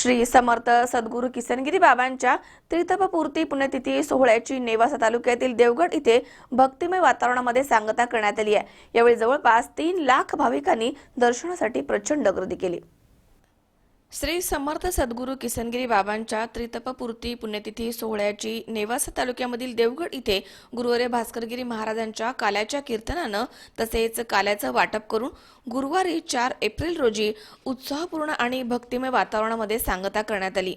श्री समर्थ सद्गुरू किसनगिरी बाबांच्या तीर्थपूर्ती पुण्यतिथी सोहळ्याची नेवासा तालुक्यातील देवगड इथे भक्तिमय वातावरणामध्ये सांगता करण्यात आली आहे. यावेळी जवळपास तीन लाख भाविकांनी दर्शनासाठी प्रचंड गर्दी केली. श्री समर्थ सद्गुरू किसनगिरी बाबांच्या त्रितपपूर्ती पुण्यतिथी सोहळ्याची नेवासा तालुक्यामधील देवगड इथे गुरुवारे भास्करगिरी महाराजांच्या काल्याच्या कीर्तनानं तसेच काल्याचं वाटप करून गुरुवारी चार एप्रिल रोजी उत्साहपूर्ण आणि भक्तिमय वातावरणामध्ये सांगता करण्यात आली.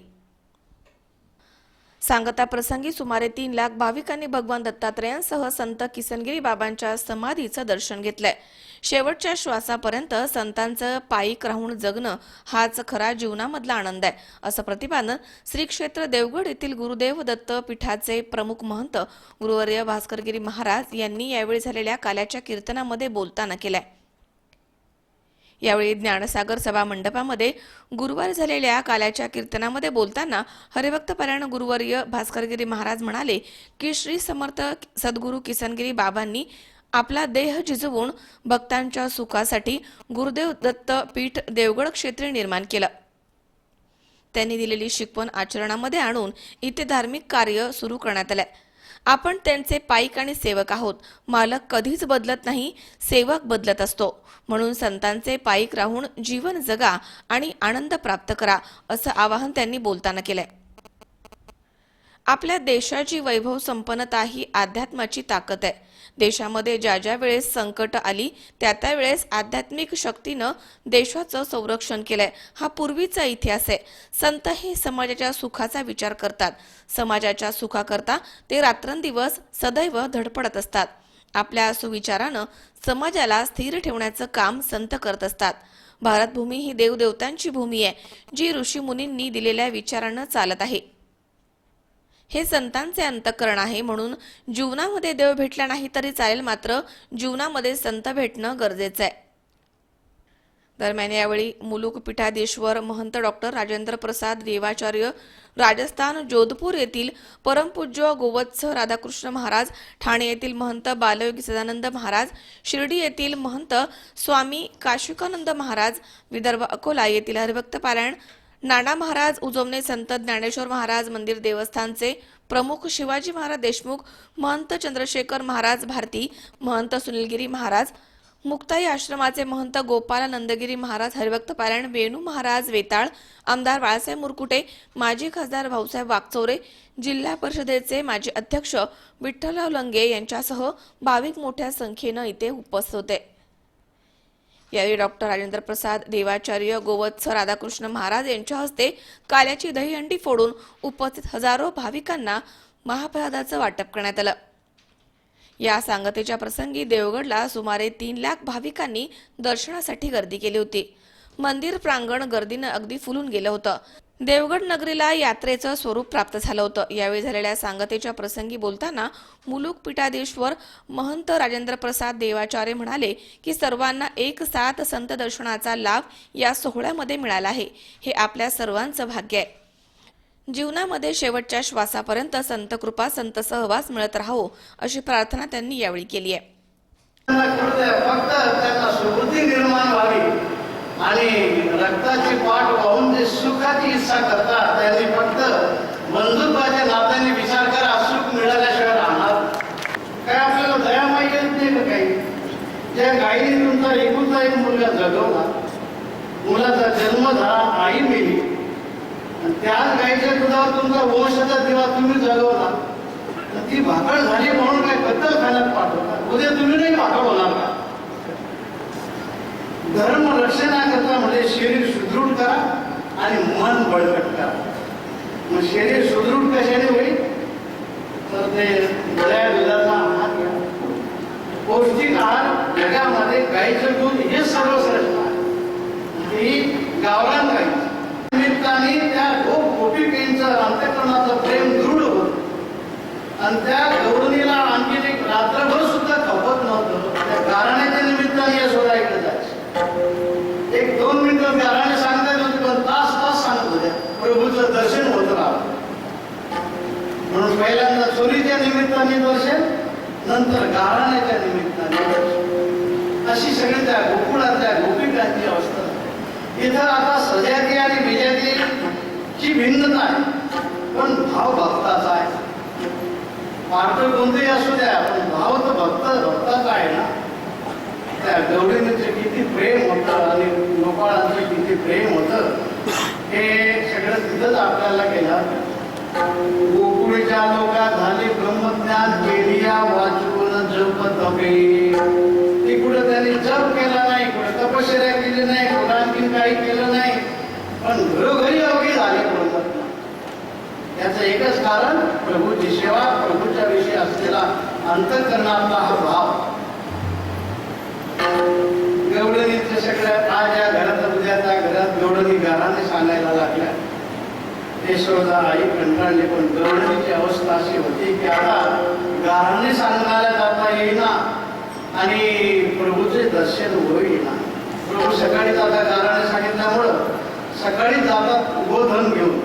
सांगता प्रसंगी सुमारे तीन लाख भाविकांनी भगवान दत्तात्रेयांसह संत किसनगिरी बाबांच्या समाधीचं दर्शन घेतलंय. शेवटच्या श्वासापर्यंत संतांचं पायीक राहून जगणं हाच खरा जीवनामधला आनंद आहे असं प्रतिपादन श्री क्षेत्र देवगड येथील गुरुदेव दत्त पीठाचे प्रमुख महंत गुरुवर्य भास्करगिरी महाराज यांनी यावेळी झालेल्या काल्याच्या कीर्तनामध्ये बोलताना केलंय. यावेळी ज्ञानसागर सभा मंडपामध्ये गुरुवार झालेल्या काल्याच्या कीर्तनामध्ये बोलताना हरिभक्त परायण गुरुवर्य भास्करगिरी महाराज म्हणाले की श्री समर्थ सद्गुरू किसनगिरी बाबांनी आपला देह झिजवून भक्तांच्या सुखासाठी गुरुदेव दत्त पीठ देवगड क्षेत्र निर्माण केलं. त्यांनी दिलेली शिकवण आचरणामध्ये आणून इथे धार्मिक कार्य सुरू करण्यात आलं आपण त्यांचे पाईक आणि सेवक आहोत. मालक कधीच बदलत नाही सेवक बदलत असतो. म्हणून संतांचे पाईक राहून जीवन जगा आणि आनंद प्राप्त करा असं आवाहन त्यांनी बोलताना केलंय. आपल्या देशाची वैभव संपन्नता ही अध्यात्माची ताकद आहे. देशामध्ये ज्या ज्या वेळेस संकट आली त्या त्या वेळेस आध्यात्मिक शक्तीनं देशाचं संरक्षण केलंय. हा पूर्वीचा इतिहास आहे. संत हे समाजाच्या सुखाचा विचार करतात. समाजाच्या सुखाकरता ते रात्रंदिवस सदैव धडपडत असतात. आपल्या सुविचारानं समाजाला स्थिर ठेवण्याचं काम संत करत असतात. भारतभूमी ही देवदेवतांची भूमी आहे जी ऋषीमुनींनी दिलेल्या विचारानं चालत आहे. हे संतांचे अंतकरण आहे म्हणून जीवनामध्ये देव भेटला नाही तरी चालेल मात्र जीवनामध्ये संत भेटणं गरजेचं आहे. दरम्यान यावेळी मुलुक पीठाधीश्वर महंत डॉक्टर राजेंद्र प्रसाद देवाचार्य राजस्थान जोधपूर येथील परमपूज्य गोवत्स राधाकृष्ण महाराज ठाणे येथील महंत बालयोगी सदानंद महाराज शिर्डी येथील महंत स्वामी काशिकानंद महाराज विदर्भ अकोला येथील हरिभक्त पारायण नाना महाराज उजवणे संत ज्ञानेश्वर महाराज मंदिर देवस्थानचे प्रमुख शिवाजी महाराज देशमुख महंत चंद्रशेखर महाराज भारती महंत सुनीलगिरी महाराज मुक्ताई आश्रमाचे महंत गोपाल नंदगिरी महाराज हरिभक्त पारायण वेणू महाराज वेताळ आमदार बाळासाहेब मुरकुटे माजी खासदार भाऊसाहेब वागचौरे जिल्हा परिषदेचे माजी अध्यक्ष विठ्ठलराव लंगे यांच्यासह भाविक मोठ्या संख्येनं इथे उपस्थित होते. यावेळी डॉक्टर राजेंद्र प्रसाद देवाचार्य गोवत्स राधाकृष्ण महाराज यांच्या हस्ते काल्याची दहीहंडी फोडून उपस्थित हजारो भाविकांना महाप्रसादाचं वाटप करण्यात आलं. या सांगतेच्या प्रसंगी देवगडला सुमारे तीन लाख भाविकांनी दर्शनासाठी गर्दी केली होती. मंदिर प्रांगण गर्दीनं अगदी फुलून गेलं होतं. देवगड नगरीला यात्रेचं स्वरूप प्राप्त झालं होतं. यावेळी झालेल्या सांगतेच्या प्रसंगी बोलताना मुलुक पीठाधीश्वर महंत राजेंद्र प्रसाद देवाचार्य म्हणाले की सर्वांना एक साथ संत दर्शनाचा लाभ या सोहळ्यामध्ये मिळाला आहे. हे आपल्या सर्वांचं भाग्य आहे. जीवनामध्ये शेवटच्या श्वासापर्यंत संत कृपा संत सहवास मिळत राहो अशी प्रार्थना त्यांनी यावेळी केली आहे. आणि रक्ताची पाठ वाहून जे सुखाची इच्छा करतात त्यांनी फक्त बंधुत्वाच्या नात्याने विचार करा सुख मिळाल्याशिवाय राहणार काय आपल्याला दया माहिती येत नाही का काही? ज्या गाईने तुमचा एकूणचा एक मुलगा जगवला. मुलाचा जन्म झाला आई मिली. आणि त्याच गाईच्या दुधावर तुमचा वंशाचा दिवा तुम्ही जगवला. ती भाकड झाली म्हणून काय कत्तल खाण्यात पाठवता उद्या तुम्ही नाही भाकड होणार का? धर्म रक्षणाकरता म्हणजे शरीर सुदृढ करा आणि मन बळकट करा. मग शरीर सुदृढ कशाने होईल? तर ते गळ्या दुधाचा आहार घ्या. पौष्टिक आहार जगामध्ये गाईचं दूध हे सर्वश्रेष्ठ आहे. ही गावरान गाई निमित्ताने त्या गोपी गोपिकेंचं अंत्यकरणाचं प्रेम दृढ होत. आणि त्या पहिल्यांदा चोरीच्या निमित्ताने दर्शन नंतर गाराण्याच्या निमित्ताने दर्शन अशी सगळी त्या गोकुळातल्या गोपिकांची अवस्था. इथं आता सजाती आणि विजाती ची भिन्नता आहे. पण भाव भक्ताचा आहे. पार्ट कोणतेही असू द्या पण भाव तर भक्त भक्ताचा आहे ना. त्या गौरीचं किती प्रेम होतं आणि गोपाळांचं किती प्रेम होतं हे सगळं तिथंच आपल्याला केलं. गोकुळीच्या लोका झाले ब्रह्मज्ञान केलिया वाचून जप तपे ते त्यांनी जप केला नाही कुठं तपश्चर्या केली नाही कुठं आणखी काही केलं नाही पण घरोघरी अवघे झाले ब्रह्मज्ञान. याचं एकच कारण प्रभूची सेवा प्रभूच्या विषयी असलेला अंतकरणातला हा भाव. गवळणीच्या सगळ्या आज या घरात उद्याचा घरात गवळणी घराने सांगायला लागल्या. यशोदा आई कंटाळली पण गवळणीची अवस्था अशी होती की आता गाराने सांगणाऱ्या जाता येईना आणि प्रभूचे दर्शन होईना प्रभू सकाळी जाता गाराने सांगितल्यामुळं सकाळी जातात उभोधन घेऊन.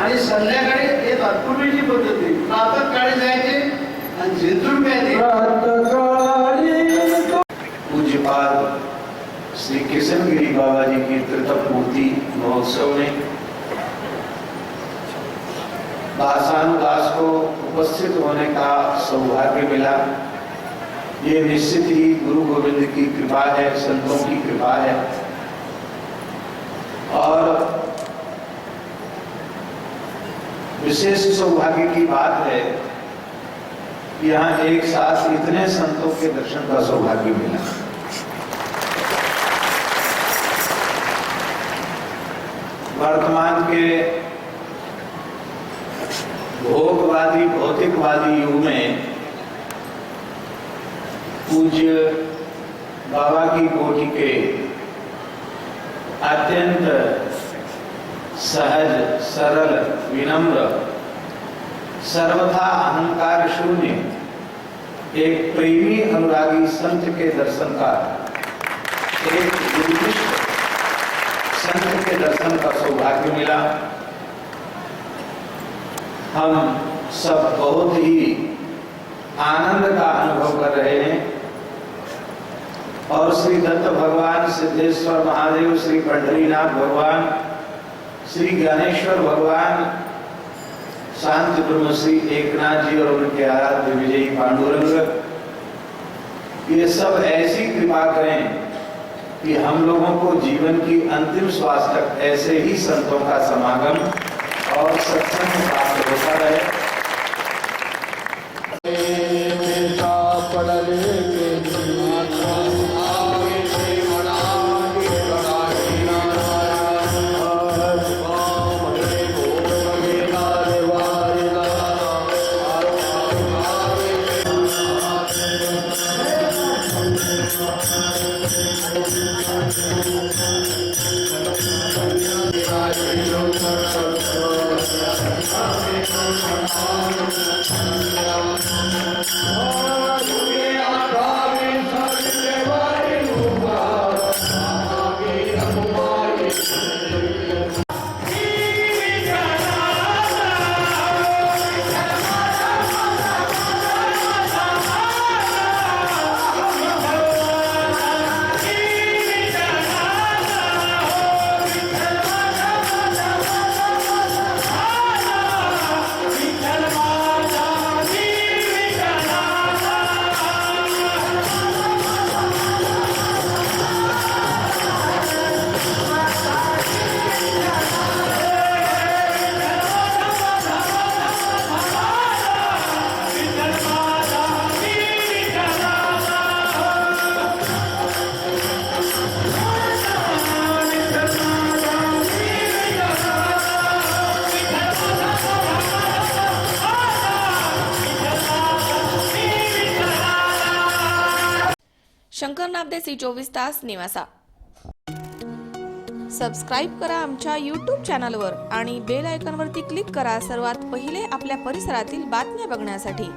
आणि संध्याकाळी हे तात्पुरतीची पद्धती प्रातःकाळी जायचे आणि झिंजून प्यायचे. पूज्यपाद श्री किशनगिरी बाबा जी की तीर्थपूर्ति महोत्सव में दासानुदास को उपस्थित होने का सौभाग्य मिला। ये निश्चित ही गुरु गोविंद की कृपा है, संतों की कृपा है। और विशेष सौभाग्य की बात है कि यहाँ एक साथ इतने संतों के दर्शन का सौभाग्य मिला। के भोगवादी, भौतिकवादी युग में पूज्य बाबा की कोटि के अत्यंत सहज, सरल, विनम्र, सर्वथा अहंकार शून्य, एक प्रेमी अनुरागी संत के दर्शन का एक के दर्शन का सौभाग्य मिला। हम सब बहुत ही आनंद का अनुभव कर रहे हैं। और श्री दत्त भगवान, सिद्धेश्वर महादेव, श्री पंडरीनाथ भगवान, श्री ज्ञानेश्वर भगवान, शांत ब्रह्म श्री एकनाथ जी और उनके आराध्य विजयी पांडुरंग, ये सब ऐसी कृपा करें कि हम लोगों को जीवन की अंतिम श्वास तक ऐसे ही संतों का समागम और सत्संग प्राप्त होता रहे। Oh नामदे सी चोवीस तास निवासा. सबस्क्राईब करा आमच्या यूट्यूब चॅनलवर आणि बेल आयकॉनवरती क्लिक करा सर्वात पहिले आपल्या परिसरातील बातम्या बघण्यासाठी.